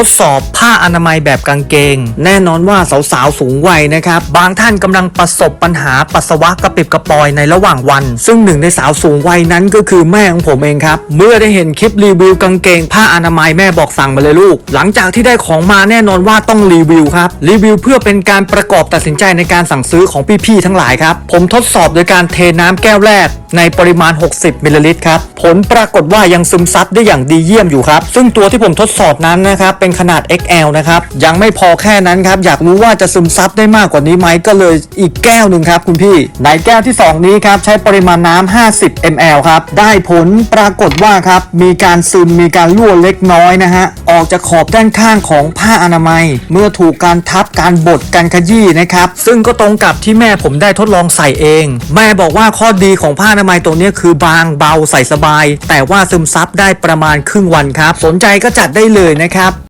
ทดสอบผ้าอนามัยแบบกางเกง แน่นอนว่าสาวๆสูงวัยนะครับ บางท่านกำลังประสบปัญหาปัสสาวะกระปิบกระปอยในระหว่างวัน ซึ่งหนึ่งในสาวสูงวัยนั้นก็คือแม่ของผมเองครับ เมื่อได้เห็นคลิปรีวิวกางเกง ผ้าอนามัยแม่บอกสั่งมาเลยลูก หลังจากที่ได้ของมาแน่นอนว่าต้องรีวิวครับ รีวิวเพื่อเป็นการประกอบตัดสินใจในการสั่งซื้อของพี่ๆทั้งหลายครับ ผมทดสอบโดยการเทน้ำแก้วแรกในปริมาณ 60 มิลลิลิตรครับ ผลปรากฏว่ายังซึมซับได้อย่างดีเยี่ยมอยู่ครับ ซึ่งตัวที่ผมทดสอบนั้นนะครับ เป็นขนาด XL นะครับ ยังไม่พอแค่นั้นครับ อยากรู้ว่าจะซึมซับได้มากกว่านี้ไหมก็เลยอีกแก้วหนึ่งครับคุณพี่ ในแก้วที่ 2 นี้ครับใช้ปริมาณน้ำ50 ml ครับ ได้ผลปรากฏว่าครับ มีการซึมมีการรั่วเล็กน้อยนะฮะ ออกจากขอบด้านข้างของผ้าอนามัย เมื่อถูกการทับการบดการขยี้นะครับ ซึ่งก็ตรงกับที่แม่ผมได้ทดลองใส่เอง แม่บอกว่าข้อดีของผ้าอนามัยตัวนี้คือบางเบาใส่สบาย แต่ว่าซึมซับได้ประมาณครึ่งวันครับ สนใจก็จัดได้เลยนะครับ